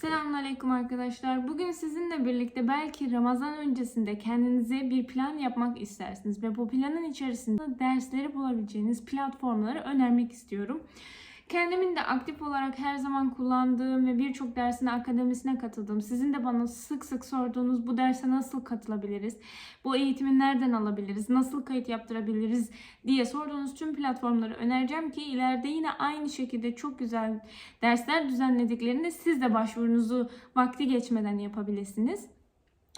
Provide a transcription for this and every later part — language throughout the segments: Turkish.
Selamünaleyküm arkadaşlar. Bugün sizinle birlikte belki Ramazan öncesinde kendinize bir plan yapmak istersiniz ve bu planın içerisinde dersleri bulabileceğiniz platformları önermek istiyorum. Kendimin de aktif olarak her zaman kullandığım ve birçok dersine, akademisine katıldığım, sizin de bana sık sık sorduğunuz bu derse nasıl katılabiliriz, bu eğitimi nereden alabiliriz, nasıl kayıt yaptırabiliriz diye sorduğunuz tüm platformları önereceğim ki ileride yine aynı şekilde çok güzel dersler düzenlediklerinde siz de başvurunuzu vakti geçmeden yapabilirsiniz.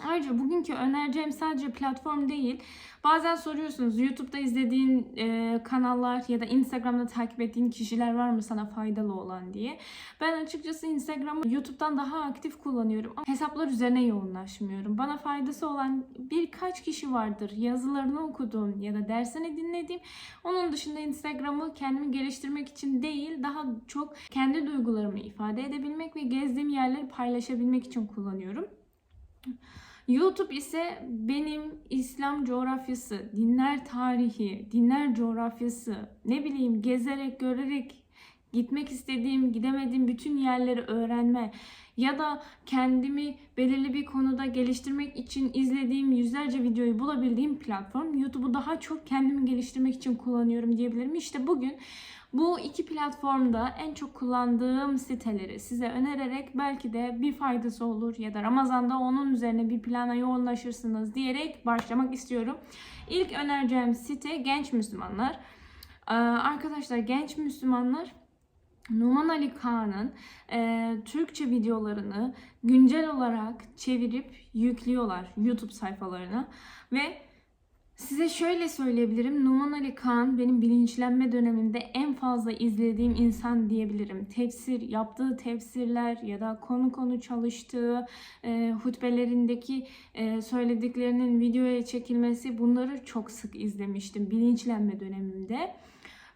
Ayrıca bugünkü önereceğim sadece platform değil. Bazen soruyorsunuz YouTube'da izlediğin e, kanallar ya da Instagram'da takip ettiğin kişiler var mı sana faydalı olan diye. Ben açıkçası Instagram'ı YouTube'dan daha aktif kullanıyorum ama hesaplar üzerine yoğunlaşmıyorum. Bana faydası olan birkaç kişi vardır. Yazılarını okuduğum ya da dersini dinlediğim. Onun dışında Instagram'ı kendimi geliştirmek için değil, daha çok kendi duygularımı ifade edebilmek ve gezdiğim yerleri paylaşabilmek için kullanıyorum. YouTube ise benim İslam coğrafyası, dinler tarihi, dinler coğrafyası, ne bileyim gezerek, görerek gitmek istediğim, gidemediğim bütün yerleri öğrenme ya da kendimi belirli bir konuda geliştirmek için izlediğim yüzlerce videoyu bulabildiğim platform. YouTube'u daha çok kendimi geliştirmek için kullanıyorum diyebilirim. İşte bugün bu iki platformda en çok kullandığım siteleri size önererek belki de bir faydası olur ya da Ramazan'da onun üzerine bir plana yoğunlaşırsınız diyerek başlamak istiyorum. İlk önereceğim site Genç Müslümanlar. Ee, Arkadaşlar Genç Müslümanlar Numan Ali Kağan'ın e, Türkçe videolarını güncel olarak çevirip yüklüyorlar YouTube sayfalarına ve Size şöyle söyleyebilirim. Numan Ali Kağan benim bilinçlenme döneminde en fazla izlediğim insan diyebilirim. Tefsir, yaptığı tefsirler ya da konu konu çalıştığı e, hutbelerindeki e, söylediklerinin videoya çekilmesi bunları çok sık izlemiştim bilinçlenme dönemimde.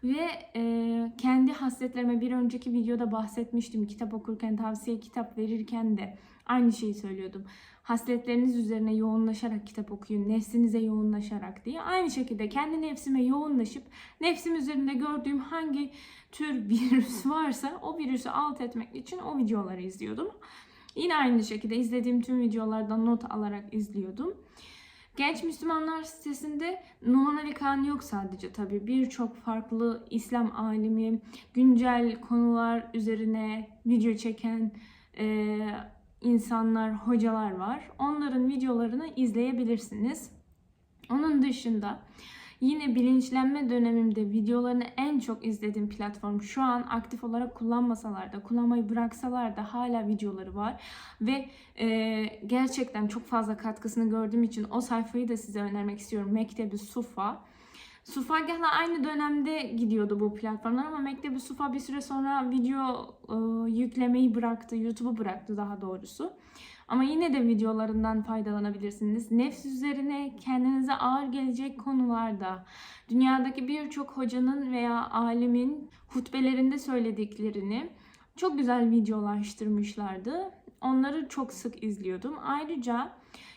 Ve e, kendi hasletlerime bir önceki videoda bahsetmiştim. Kitap okurken, tavsiye kitap verirken de aynı şeyi söylüyordum. Hasletleriniz üzerine yoğunlaşarak kitap okuyun, nefsinize yoğunlaşarak diye. Aynı şekilde kendi nefsime yoğunlaşıp nefsim üzerinde gördüğüm hangi tür virüs varsa o virüsü alt etmek için o videoları izliyordum. Yine aynı şekilde izlediğim tüm videolardan not alarak izliyordum. Genç Müslümanlar sitesinde Numan Ali Kağan yok sadece tabii. Birçok farklı İslam alimi, güncel konular üzerine video çeken e, insanlar, hocalar var. Onların videolarını izleyebilirsiniz. Onun dışında yine bilinçlenme dönemimde videolarını en çok izlediğim platform şu an aktif olarak kullanmasalar da, kullanmayı bıraksalar da hala videoları var. Ve e, gerçekten çok fazla katkısını gördüğüm için o sayfayı da size önermek istiyorum. Mektebi Sufa. Sufagah'la aynı dönemde gidiyordu bu platformlar ama Mektebi Sufa bir süre sonra video e, yüklemeyi bıraktı, YouTube'u bıraktı daha doğrusu. Ama yine de videolarından faydalanabilirsiniz. Nefs üzerine kendinize ağır gelecek konularda dünyadaki birçok hocanın veya alimin hutbelerinde söylediklerini çok güzel videolaştırmışlardı. Onları çok sık izliyordum. Ayrıca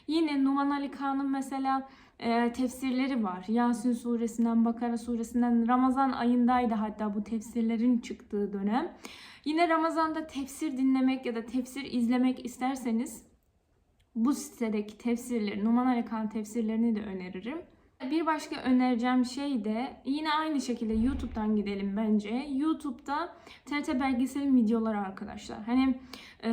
yine Numan Ali Kağan'ın mesela e, tefsirleri var. Yasin suresinden, Bakara suresinden Ramazan ayındaydı hatta bu tefsirlerin çıktığı dönem. Yine Ramazan'da tefsir dinlemek ya da tefsir izlemek isterseniz bu sitedeki tefsirleri, Numan Ali Kağan tefsirlerini de öneririm. Bir başka önereceğim şey de yine aynı şekilde YouTube'dan gidelim bence. YouTube'da TRT belgeselin videoları arkadaşlar. Hani e,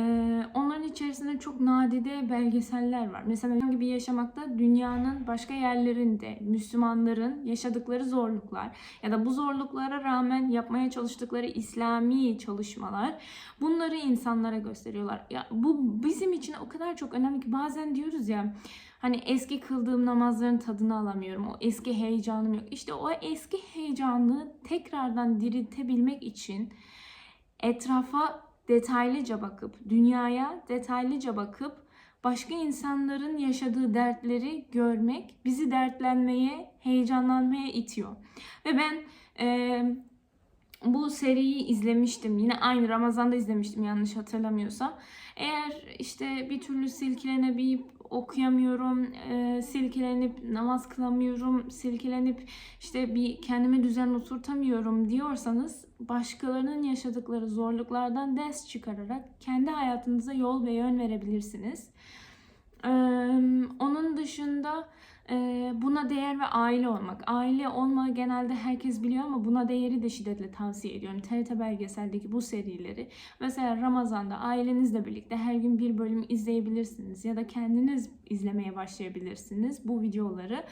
onların içerisinde çok nadide belgeseller var. Mesela benim gibi yaşamakta dünyanın başka yerlerinde Müslümanların yaşadıkları zorluklar ya da bu zorluklara rağmen yapmaya çalıştıkları İslami çalışmalar bunları insanlara gösteriyorlar. Ya bu bizim için o kadar çok önemli ki bazen diyoruz ya Hani eski kıldığım namazların tadını alamıyorum. O eski heyecanım yok. İşte o eski heyecanı tekrardan diriltebilmek için etrafa detaylıca bakıp, dünyaya detaylıca bakıp başka insanların yaşadığı dertleri görmek bizi dertlenmeye, heyecanlanmaya itiyor. Ve ben e, bu seriyi izlemiştim. Yine aynı Ramazan'da izlemiştim yanlış hatırlamıyorsam. Eğer işte bir türlü silkelenebilip okuyamıyorum, e, silkelenip namaz kılamıyorum, silkelenip işte bir kendime düzen oturtamıyorum diyorsanız başkalarının yaşadıkları zorluklardan ders çıkararak kendi hayatınıza yol ve yön verebilirsiniz. Ee, onun dışında e, buna değer ve aile olmak. Aile olma genelde herkes biliyor ama buna değeri de şiddetle tavsiye ediyorum. TRT belgeseldeki bu serileri. Mesela Ramazan'da ailenizle birlikte her gün bir bölüm izleyebilirsiniz. Ya da kendiniz izlemeye başlayabilirsiniz bu videoları.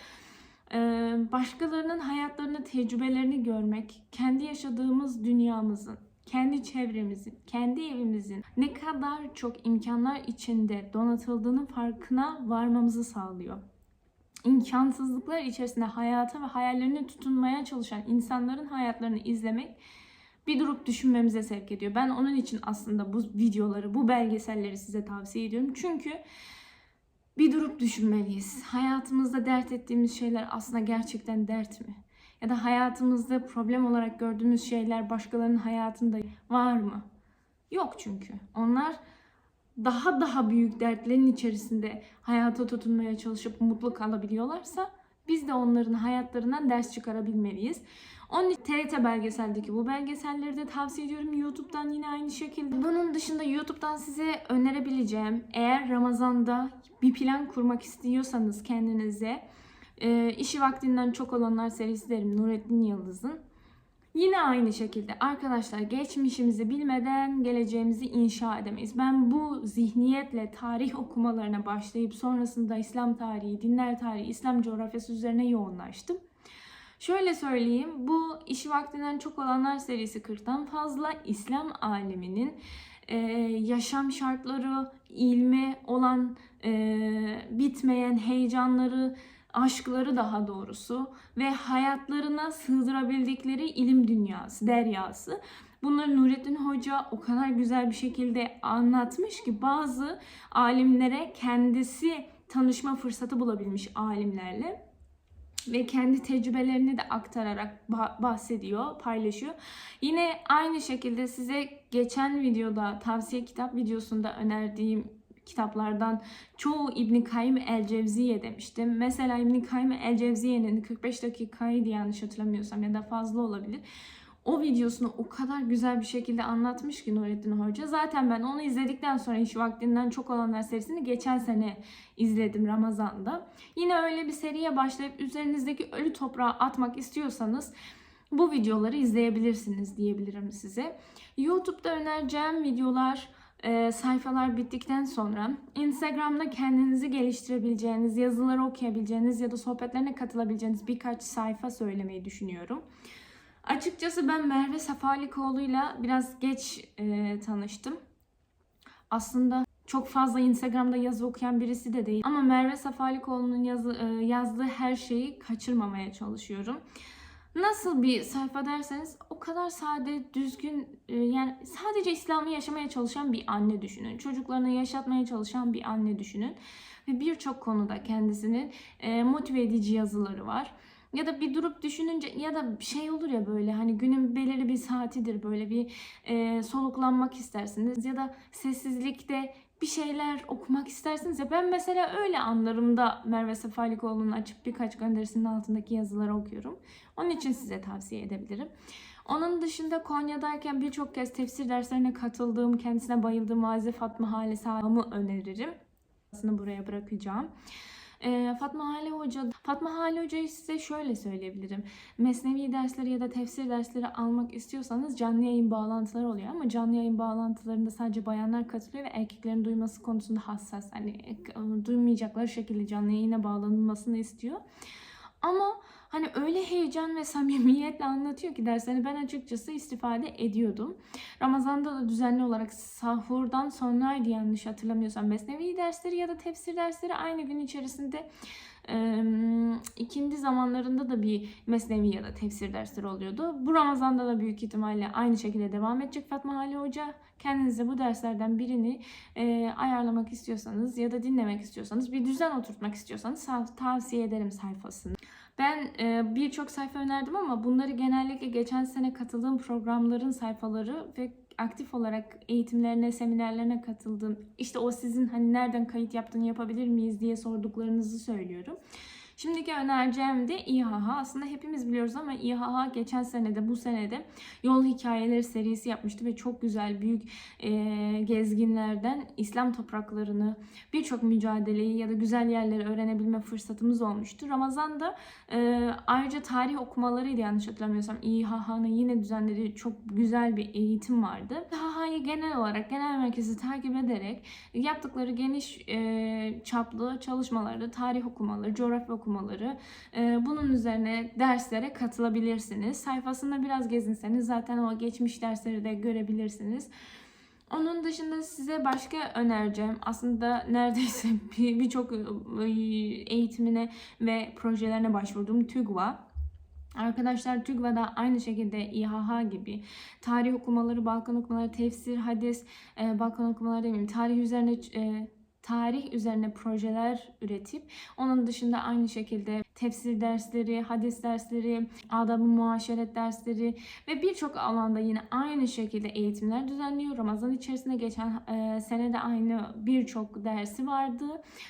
Başkalarının hayatlarını, tecrübelerini görmek, kendi yaşadığımız dünyamızın, kendi çevremizin, kendi evimizin ne kadar çok imkanlar içinde donatıldığının farkına varmamızı sağlıyor. İmkansızlıklar içerisinde hayata ve hayallerine tutunmaya çalışan insanların hayatlarını izlemek bir durup düşünmemize sevk ediyor. Ben onun için aslında bu videoları, bu belgeselleri size tavsiye ediyorum. Çünkü bir durup düşünmeliyiz. Hayatımızda dert ettiğimiz şeyler aslında gerçekten dert mi? Ya da hayatımızda problem olarak gördüğümüz şeyler başkalarının hayatında var mı? Yok çünkü. Onlar daha daha büyük dertlerin içerisinde hayata tutunmaya çalışıp mutlu kalabiliyorlarsa biz de onların hayatlarından ders çıkarabilmeliyiz. Onun için TRT belgeseldeki bu belgeselleri de tavsiye ediyorum. YouTube'dan yine aynı şekilde. Bunun dışında YouTube'dan size önerebileceğim eğer Ramazan'da bir plan kurmak istiyorsanız kendinize işi vaktinden çok olanlar serisi derim Nurettin Yıldız'ın. Yine aynı şekilde arkadaşlar geçmişimizi bilmeden geleceğimizi inşa edemeyiz. Ben bu zihniyetle tarih okumalarına başlayıp sonrasında İslam tarihi, dinler tarihi, İslam coğrafyası üzerine yoğunlaştım. Şöyle söyleyeyim, bu işi vaktinden çok olanlar serisi 40'tan fazla İslam aleminin e, yaşam şartları, ilme olan e, bitmeyen heyecanları, aşkları daha doğrusu ve hayatlarına sığdırabildikleri ilim dünyası, deryası. Bunları Nurettin Hoca o kadar güzel bir şekilde anlatmış ki bazı alimlere kendisi tanışma fırsatı bulabilmiş alimlerle ve kendi tecrübelerini de aktararak bahsediyor, paylaşıyor. Yine aynı şekilde size geçen videoda tavsiye kitap videosunda önerdiğim kitaplardan çoğu İbn Kayyim el Cevziye demiştim. Mesela İbn Kayyim el Cevziye'nin 45 dakikaydı yanlış hatırlamıyorsam ya da fazla olabilir. O videosunu o kadar güzel bir şekilde anlatmış ki Nurettin Hoca. Zaten ben onu izledikten sonra iş vaktinden çok olanlar serisini geçen sene izledim Ramazan'da. Yine öyle bir seriye başlayıp üzerinizdeki ölü toprağı atmak istiyorsanız bu videoları izleyebilirsiniz diyebilirim size. YouTube'da önereceğim videolar e, sayfalar bittikten sonra Instagram'da kendinizi geliştirebileceğiniz, yazıları okuyabileceğiniz ya da sohbetlerine katılabileceğiniz birkaç sayfa söylemeyi düşünüyorum. Açıkçası ben Merve Safalikoğlu'yla biraz geç e, tanıştım. Aslında çok fazla Instagram'da yazı okuyan birisi de değil. Ama Merve Safalikoğlu'nun yazı, e, yazdığı her şeyi kaçırmamaya çalışıyorum. Nasıl bir sayfa derseniz o kadar sade, düzgün e, yani sadece İslam'ı yaşamaya çalışan bir anne düşünün. Çocuklarını yaşatmaya çalışan bir anne düşünün. Ve birçok konuda kendisinin e, motive edici yazıları var. Ya da bir durup düşününce ya da şey olur ya böyle hani günün belirli bir saatidir böyle bir e, soluklanmak istersiniz ya da sessizlikte bir şeyler okumak istersiniz ya ben mesela öyle anlarımda Merve Sefalikoğlu'nun açıp birkaç gönderisinin altındaki yazıları okuyorum. Onun için size tavsiye edebilirim. Onun dışında Konya'dayken birçok kez tefsir derslerine katıldığım, kendisine bayıldığım Vazi Fatma Hale Sağlam'ı öneririm. Aslında buraya bırakacağım. Ee, Fatma Hale Hoca, Fatma Hale Hoca'yı size şöyle söyleyebilirim. Mesnevi dersleri ya da tefsir dersleri almak istiyorsanız canlı yayın bağlantıları oluyor ama canlı yayın bağlantılarında sadece bayanlar katılıyor ve erkeklerin duyması konusunda hassas. Hani e, duymayacakları şekilde canlı yayına bağlanılmasını istiyor. Ama hani öyle heyecan ve samimiyetle anlatıyor ki derslerini ben açıkçası istifade ediyordum. Ramazan'da da düzenli olarak sahurdan sonraydı yanlış hatırlamıyorsam mesnevi dersleri ya da tefsir dersleri aynı gün içerisinde e, ikindi zamanlarında da bir mesnevi ya da tefsir dersleri oluyordu. Bu Ramazan'da da büyük ihtimalle aynı şekilde devam edecek Fatma Ali Hoca. Kendinize bu derslerden birini e, ayarlamak istiyorsanız ya da dinlemek istiyorsanız bir düzen oturtmak istiyorsanız tavsiye ederim sayfasını. Ben e, birçok sayfa önerdim ama bunları genellikle geçen sene katıldığım programların sayfaları ve aktif olarak eğitimlerine, seminerlerine katıldığım, işte o sizin hani nereden kayıt yaptığını yapabilir miyiz diye sorduklarınızı söylüyorum. Şimdiki önereceğim de İHH. Aslında hepimiz biliyoruz ama İHH geçen senede, bu senede yol hikayeleri serisi yapmıştı ve çok güzel büyük e, gezginlerden İslam topraklarını, birçok mücadeleyi ya da güzel yerleri öğrenebilme fırsatımız olmuştu. Ramazan'da e, ayrıca tarih okumalarıydı yanlış hatırlamıyorsam. İHH'nın yine düzenlediği çok güzel bir eğitim vardı. İHH'yı genel olarak genel merkezi takip ederek yaptıkları geniş e, çaplı çalışmalarda tarih okumaları, coğrafya okumaları e, bunun üzerine derslere katılabilirsiniz. Sayfasında biraz gezinseniz zaten o geçmiş dersleri de görebilirsiniz. Onun dışında size başka önereceğim aslında neredeyse bir- birçok e, eğitimine ve projelerine başvurdum TÜGVA. Arkadaşlar TÜGVA'da aynı şekilde İHH gibi tarih okumaları, Balkan okumaları, tefsir, hadis, e, Balkan okumaları demeyeyim, tarih üzerine e, tarih üzerine projeler üretip onun dışında aynı şekilde tefsir dersleri, hadis dersleri, adab-ı muaşeret dersleri ve birçok alanda yine aynı şekilde eğitimler düzenliyor. Ramazan içerisinde geçen e, sene de aynı birçok dersi vardı.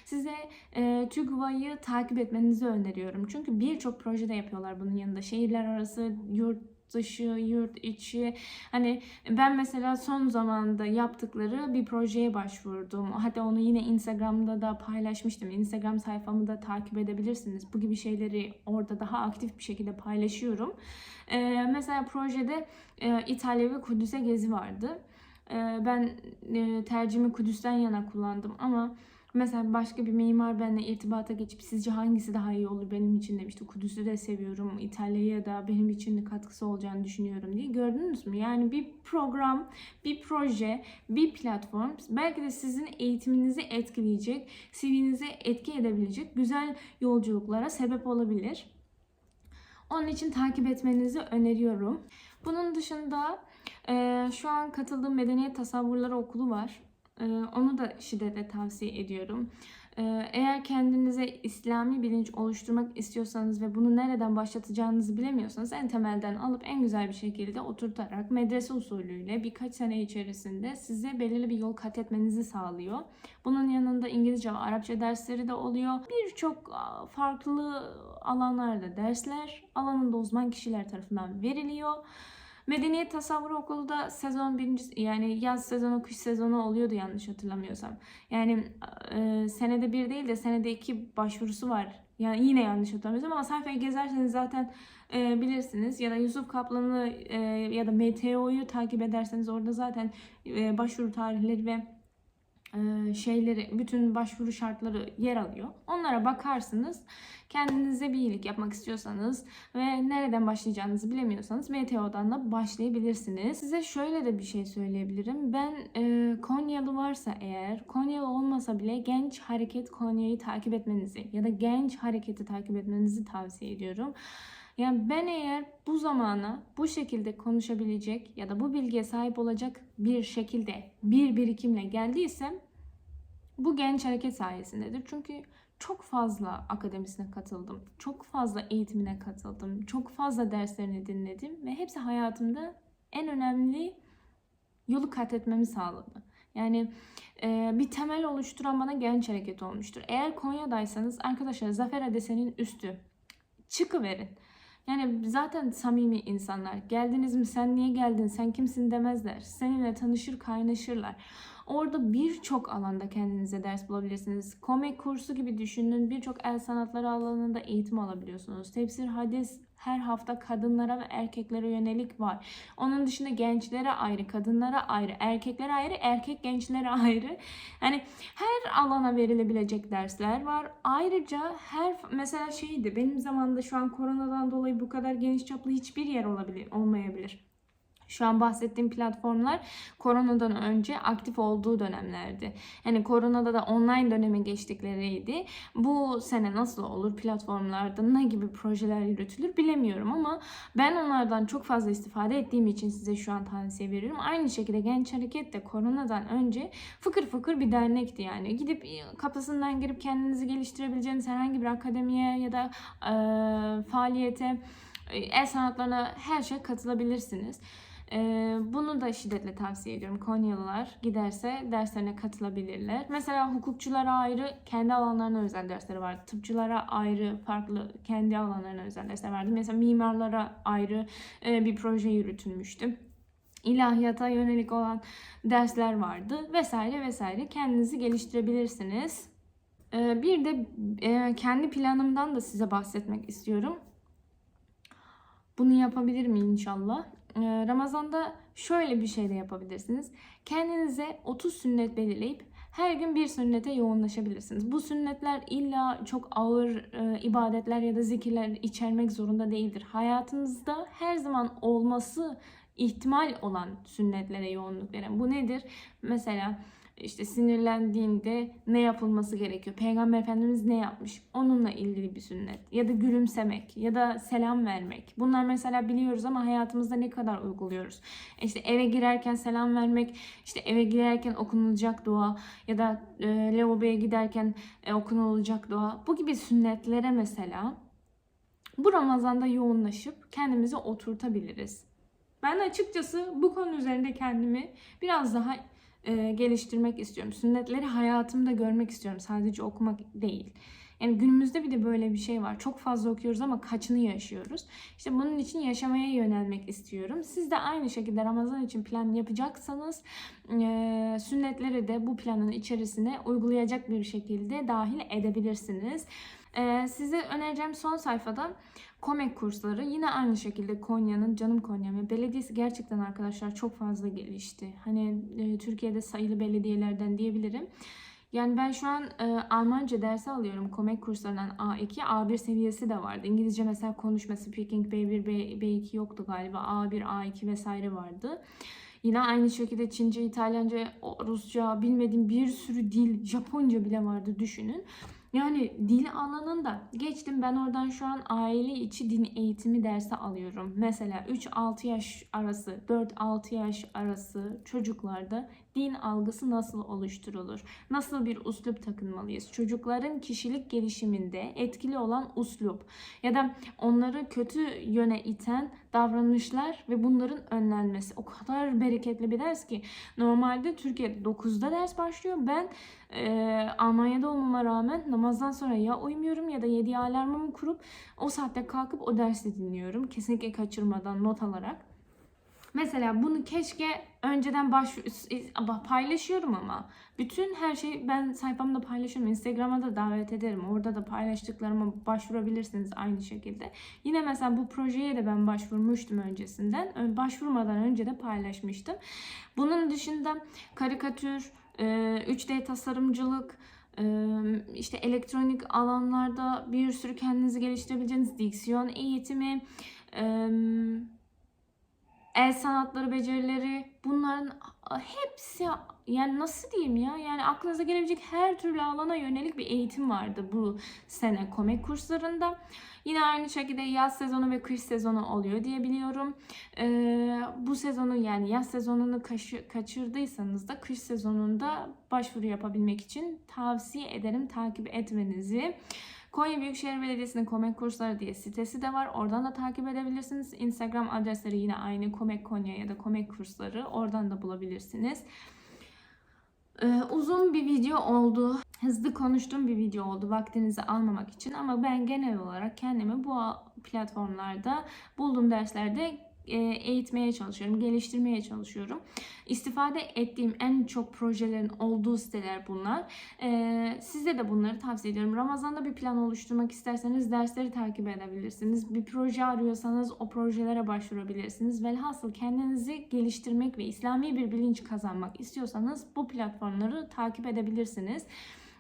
Size e, TÜGVA'yı takip etmenizi öneriyorum. Çünkü birçok projede yapıyorlar bunun yanında. Şehirler arası, yurt dışı, yurt içi. Hani ben mesela son zamanda yaptıkları bir projeye başvurdum. Hatta onu yine Instagram'da da paylaşmıştım. Instagram sayfamı da takip edebilirsiniz. Bu gibi şeyleri orada daha aktif bir şekilde paylaşıyorum. Ee, mesela projede e, İtalya ve Kudüs'e gezi vardı. Ee, ben e, tercihimi Kudüs'ten yana kullandım ama Mesela başka bir mimar benimle irtibata geçip sizce hangisi daha iyi olur benim için demişti. Kudüs'ü de seviyorum. İtalya'ya da benim için de katkısı olacağını düşünüyorum diye. Gördünüz mü? Yani bir program, bir proje, bir platform belki de sizin eğitiminizi etkileyecek, CV'nize etki edebilecek güzel yolculuklara sebep olabilir. Onun için takip etmenizi öneriyorum. Bunun dışında şu an katıldığım Medeniyet Tasavvurları Okulu var. Ee, Onu da şiddetle tavsiye ediyorum. Ee, Eğer kendinize İslami bilinç oluşturmak istiyorsanız ve bunu nereden başlatacağınızı bilemiyorsanız en temelden alıp en güzel bir şekilde oturtarak medrese usulüyle birkaç sene içerisinde size belirli bir yol kat etmenizi sağlıyor. Bunun yanında İngilizce ve Arapça dersleri de oluyor. Birçok farklı alanlarda dersler alanında uzman kişiler tarafından veriliyor. Medeniyet Tasavvuru Okulu da sezon birinci yani yaz sezonu kış sezonu oluyordu yanlış hatırlamıyorsam. Yani e, senede bir değil de senede iki başvurusu var. Yani yine yanlış hatırlamıyorsam ama sayfayı gezerseniz zaten e, bilirsiniz. Ya da Yusuf Kaplan'ı e, ya da MTO'yu takip ederseniz orada zaten e, başvuru tarihleri ve şeyleri, bütün başvuru şartları yer alıyor. Onlara bakarsınız. Kendinize bir iyilik yapmak istiyorsanız ve nereden başlayacağınızı bilemiyorsanız MTO'dan da başlayabilirsiniz. Size şöyle de bir şey söyleyebilirim. Ben e, Konyalı varsa eğer, Konyalı olmasa bile Genç Hareket Konya'yı takip etmenizi ya da Genç Hareketi takip etmenizi tavsiye ediyorum. Yani ben eğer bu zamana bu şekilde konuşabilecek ya da bu bilgiye sahip olacak bir şekilde bir birikimle geldiysem bu genç hareket sayesindedir. Çünkü çok fazla akademisine katıldım. Çok fazla eğitimine katıldım. Çok fazla derslerini dinledim ve hepsi hayatımda en önemli yolu kat etmemi sağladı. Yani e, bir temel oluşturan bana genç hareket olmuştur. Eğer Konya'daysanız arkadaşlar Zafer Adese'nin üstü çıkıverin. Yani zaten samimi insanlar. Geldiniz mi sen niye geldin sen kimsin demezler. Seninle tanışır kaynaşırlar. Orada birçok alanda kendinize ders bulabilirsiniz. Komik kursu gibi düşünün. Birçok el sanatları alanında eğitim alabiliyorsunuz. Tefsir, hadis her hafta kadınlara ve erkeklere yönelik var. Onun dışında gençlere ayrı, kadınlara ayrı, erkeklere ayrı, erkek gençlere ayrı. Yani her alana verilebilecek dersler var. Ayrıca her mesela şeydi benim zamanımda şu an koronadan dolayı bu kadar geniş çaplı hiçbir yer olabilir olmayabilir. Şu an bahsettiğim platformlar koronadan önce aktif olduğu dönemlerdi. Yani koronada da online döneme geçtikleriydi. Bu sene nasıl olur platformlarda ne gibi projeler yürütülür bilemiyorum ama ben onlardan çok fazla istifade ettiğim için size şu an tavsiye veriyorum. Aynı şekilde Genç Hareket de koronadan önce fıkır fıkır bir dernekti yani. Gidip kapısından girip kendinizi geliştirebileceğiniz herhangi bir akademiye ya da e, faaliyete, e, el sanatlarına her şeye katılabilirsiniz. Bunu da şiddetle tavsiye ediyorum. Konyalılar giderse derslerine katılabilirler. Mesela hukukçulara ayrı kendi alanlarına özel dersleri vardı. Tıpçılara ayrı farklı kendi alanlarına özel dersler vardı. Mesela mimarlara ayrı bir proje yürütülmüştü. İlahiyata yönelik olan dersler vardı vesaire vesaire. Kendinizi geliştirebilirsiniz. Bir de kendi planımdan da size bahsetmek istiyorum. Bunu yapabilir miyim inşallah? Ee, Ramazan'da şöyle bir şey de yapabilirsiniz. Kendinize 30 sünnet belirleyip her gün bir sünnete yoğunlaşabilirsiniz. Bu sünnetler illa çok ağır e, ibadetler ya da zikirler içermek zorunda değildir. Hayatınızda her zaman olması ihtimal olan sünnetlere yoğunluk verin. Bu nedir? Mesela işte sinirlendiğinde ne yapılması gerekiyor? Peygamber Efendimiz ne yapmış? Onunla ilgili bir sünnet. Ya da gülümsemek ya da selam vermek. Bunlar mesela biliyoruz ama hayatımızda ne kadar uyguluyoruz? İşte eve girerken selam vermek, işte eve girerken okunulacak dua ya da e, lavaboya giderken e, okunulacak dua. Bu gibi sünnetlere mesela bu Ramazan'da yoğunlaşıp kendimizi oturtabiliriz. Ben açıkçası bu konu üzerinde kendimi biraz daha e, geliştirmek istiyorum. Sünnetleri hayatımda görmek istiyorum. Sadece okumak değil. Yani günümüzde bir de böyle bir şey var. Çok fazla okuyoruz ama kaçını yaşıyoruz. İşte bunun için yaşamaya yönelmek istiyorum. Siz de aynı şekilde Ramazan için plan yapacaksanız e, sünnetleri de bu planın içerisine uygulayacak bir şekilde dahil edebilirsiniz. E, size önereceğim son sayfada Komek kursları yine aynı şekilde Konya'nın canım Konya'm ve belediyesi gerçekten arkadaşlar çok fazla gelişti. Hani e, Türkiye'de sayılı belediyelerden diyebilirim. Yani ben şu an e, Almanca dersi alıyorum. Komek kurslarından A2, A1 seviyesi de vardı. İngilizce mesela konuşma, speaking B1, B, B2 yoktu galiba. A1, A2 vesaire vardı. Yine aynı şekilde Çince, İtalyanca, Rusça, bilmediğim bir sürü dil, Japonca bile vardı düşünün. Yani dil alanında geçtim ben oradan şu an aile içi din eğitimi dersi alıyorum. Mesela 3-6 yaş arası, 4-6 yaş arası çocuklarda din algısı nasıl oluşturulur? Nasıl bir uslup takınmalıyız? Çocukların kişilik gelişiminde etkili olan uslup ya da onları kötü yöne iten davranışlar ve bunların önlenmesi. O kadar bereketli bir ders ki normalde Türkiye'de 9'da ders başlıyor. Ben e, Almanya'da olmama rağmen namazdan sonra ya uyumuyorum ya da 7'ye alarmımı kurup o saatte kalkıp o dersi dinliyorum. Kesinlikle kaçırmadan not alarak. Mesela bunu keşke önceden baş paylaşıyorum ama bütün her şeyi ben sayfamda paylaşıyorum. Instagram'a da davet ederim. Orada da paylaştıklarıma başvurabilirsiniz aynı şekilde. Yine mesela bu projeye de ben başvurmuştum öncesinden. Başvurmadan önce de paylaşmıştım. Bunun dışında karikatür, 3D tasarımcılık, işte elektronik alanlarda bir sürü kendinizi geliştirebileceğiniz diksiyon eğitimi, el sanatları becerileri bunların hepsi yani nasıl diyeyim ya yani aklınıza gelebilecek her türlü alana yönelik bir eğitim vardı bu sene komik kurslarında. Yine aynı şekilde yaz sezonu ve kış sezonu oluyor diye biliyorum. Ee, bu sezonu yani yaz sezonunu kaşı, kaçırdıysanız da kış sezonunda başvuru yapabilmek için tavsiye ederim takip etmenizi. Konya Büyükşehir Belediyesi'nin Komek Kursları diye sitesi de var. Oradan da takip edebilirsiniz. Instagram adresleri yine aynı Komek Konya ya da Komek Kursları. Oradan da bulabilirsiniz. Ee, uzun bir video oldu. Hızlı konuştuğum bir video oldu vaktinizi almamak için ama ben genel olarak kendimi bu platformlarda bulduğum derslerde eğitmeye çalışıyorum, geliştirmeye çalışıyorum. İstifade ettiğim en çok projelerin olduğu siteler bunlar. E, size de bunları tavsiye ediyorum. Ramazan'da bir plan oluşturmak isterseniz dersleri takip edebilirsiniz. Bir proje arıyorsanız o projelere başvurabilirsiniz. Velhasıl kendinizi geliştirmek ve İslami bir bilinç kazanmak istiyorsanız bu platformları takip edebilirsiniz.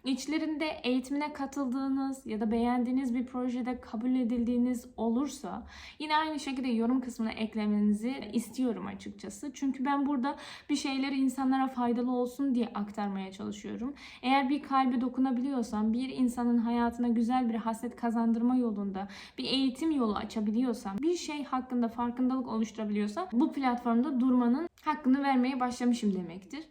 İçlerinde eğitimine katıldığınız ya da beğendiğiniz bir projede kabul edildiğiniz olursa yine aynı şekilde yorum kısmına eklemenizi istiyorum açıkçası. Çünkü ben burada bir şeyleri insanlara faydalı olsun diye aktarmaya çalışıyorum. Eğer bir kalbe dokunabiliyorsam, bir insanın hayatına güzel bir hasret kazandırma yolunda bir eğitim yolu açabiliyorsam, bir şey hakkında farkındalık oluşturabiliyorsam bu platformda durmanın hakkını vermeye başlamışım demektir.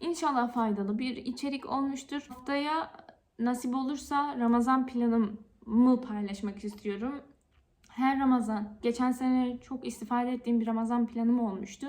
İnşallah faydalı bir içerik olmuştur. Haftaya nasip olursa Ramazan planımı paylaşmak istiyorum. Her Ramazan, geçen sene çok istifade ettiğim bir Ramazan planım olmuştu.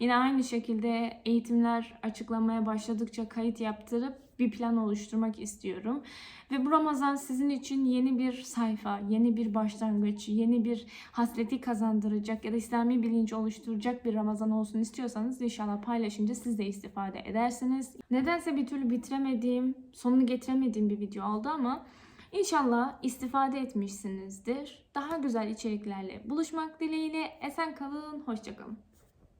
Yine aynı şekilde eğitimler açıklamaya başladıkça kayıt yaptırıp bir plan oluşturmak istiyorum. Ve bu Ramazan sizin için yeni bir sayfa, yeni bir başlangıç, yeni bir hasreti kazandıracak ya da İslami bilinç oluşturacak bir Ramazan olsun istiyorsanız inşallah paylaşınca siz de istifade edersiniz. Nedense bir türlü bitiremediğim, sonunu getiremediğim bir video oldu ama İnşallah istifade etmişsinizdir. Daha güzel içeriklerle buluşmak dileğiyle esen kalın, hoşçakalın.